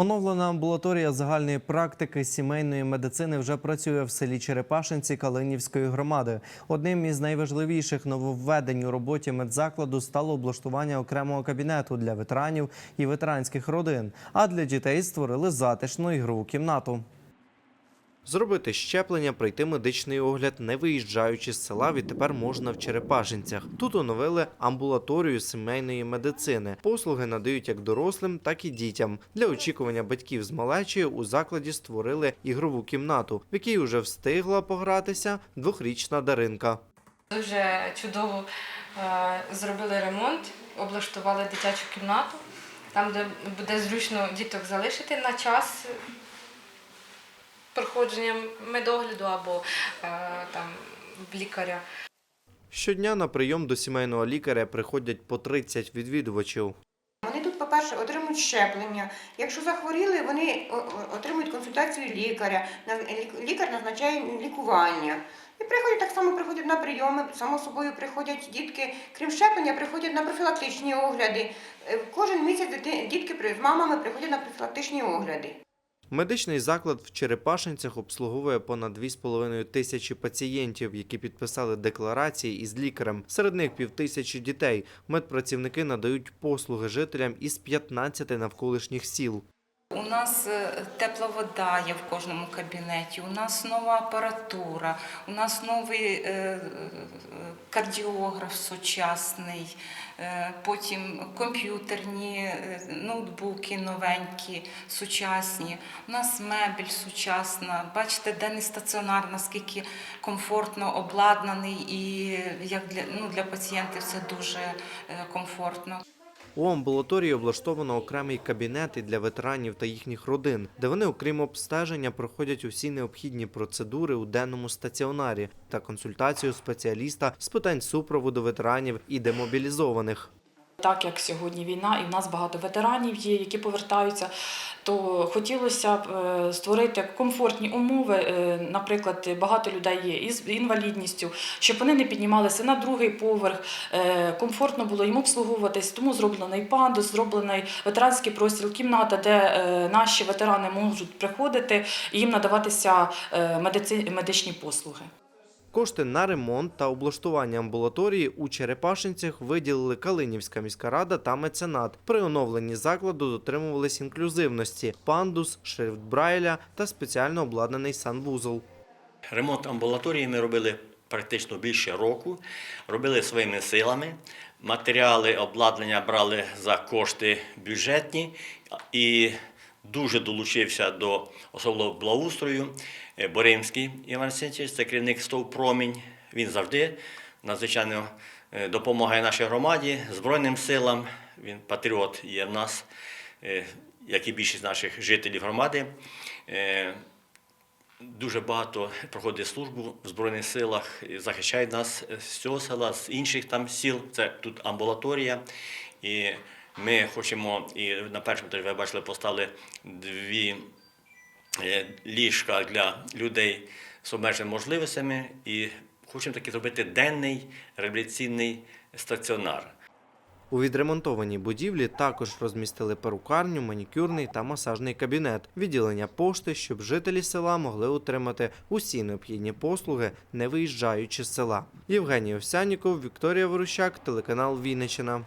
Оновлена амбулаторія загальної практики сімейної медицини вже працює в селі Черепашинці Калинівської громади. Одним із найважливіших нововведень у роботі медзакладу стало облаштування окремого кабінету для ветеранів і ветеранських родин. А для дітей створили затишну ігрову кімнату. Зробити щеплення, пройти медичний огляд, не виїжджаючи з села, відтепер можна в Черепашинцях. Тут оновили амбулаторію сімейної медицини. Послуги надають як дорослим, так і дітям. Для очікування батьків з малечою у закладі створили ігрову кімнату, в якій вже встигла погратися двохрічна Даринка. Дуже чудово е, зробили ремонт, облаштували дитячу кімнату, там, де буде зручно діток залишити на час проходження медогляду або е, там в лікаря. Щодня на прийом до сімейного лікаря приходять по 30 відвідувачів. Вони тут, по-перше, отримують щеплення. Якщо захворіли, вони отримують консультацію лікаря. Лікар назначає лікування. І приходять так само приходять на прийоми, само собою приходять дітки, крім щеплення, приходять на профілактичні огляди. Е, Кожен місяць дітки з мамами приходять на профілактичні огляди. Медичний заклад в Черепашинцях обслуговує понад 2,5 тисячі пацієнтів, які підписали декларації із лікарем. Серед них півтисячі дітей. Медпрацівники надають послуги жителям із 15 навколишніх сіл. Нас е, тепла вода є в кожному кабінеті, у нас нова апаратура, у нас новий е, е, кардіограф сучасний, потім комп'ютерні ноутбуки новенькі, сучасні. У нас мебель сучасна. Бачите, денний стаціонар, наскільки комфортно обладнаний і як для, ну, для пацієнтів це дуже комфортно. У амбулаторії облаштовано окремий кабінет для ветеранів та їхніх родин, де вони, окрім обстеження, проходять усі необхідні процедури у денному стаціонарі та консультацію спеціаліста з питань супроводу ветеранів і демобілізованих. Так як сьогодні війна, і в нас багато ветеранів є, які повертаються, то хотілося б е, створити комфортні умови. Е, Наприклад, багато людей є із інвалідністю, щоб вони не піднімалися на другий поверх, е, комфортно було їм обслуговуватись. Тому зроблений пандус, зроблений ветеранський простір, кімната, де наші ветерани можуть приходити і їм надаватися медичні послуги. Кошти на ремонт та облаштування амбулаторії у Черепашинцях виділили Калинівська міська рада та меценат. При оновленні закладу дотримувались інклюзивності: пандус, шрифт Брайля та спеціально обладнаний санвузол. Ремонт амбулаторії ми робили практично більше року, робили своїми силами. Матеріали обладнання брали за кошти бюджетні і дуже долучився до особливо благоустрою е, Боримський Іван Васильович, це керівник СТОВ Промінь. Він завжди надзвичайно е, допомагає нашій громаді, Збройним силам. Він патріот є в нас, е, як і більшість наших жителів громади. Дуже багато проходить службу в Збройних силах, і захищають нас з цього села, з інших там сіл. Це тут амбулаторія. І ми хочемо, і на першому етажі, ви бачили, поставили дві е, ліжка для людей з обмеженими можливостями. І хочемо таки зробити денний реабілітаційний стаціонар. У відремонтованій будівлі також розмістили перукарню, манікюрний та масажний кабінет, відділення пошти, щоб жителі села могли отримати усі необхідні послуги, не виїжджаючи з села. Євгеній Овсяніков, Вікторія Ворущак, телеканал Вінниччина.